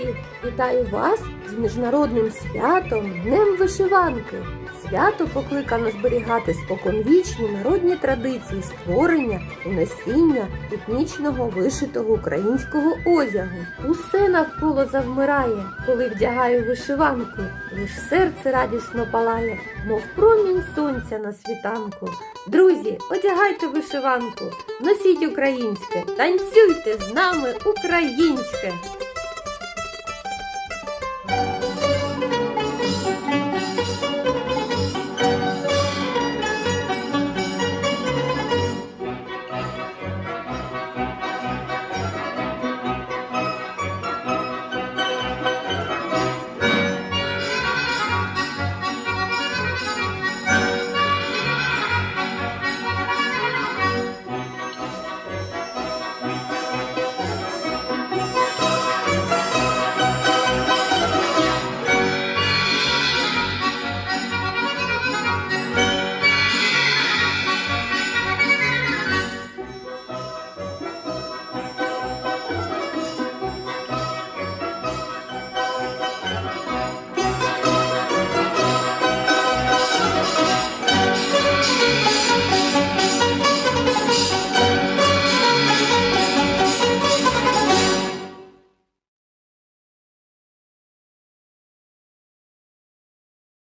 Друзі, вітаю вас з міжнародним святом Днем Вишиванки. Свято покликано зберігати споконвічні народні традиції створення і носіння етнічного вишитого українського одягу. Усе навколо завмирає, коли вдягаю вишиванку. Лиш серце радісно палає, мов промінь сонця на світанку. Друзі, одягайте вишиванку, носіть українське, танцюйте з нами українське.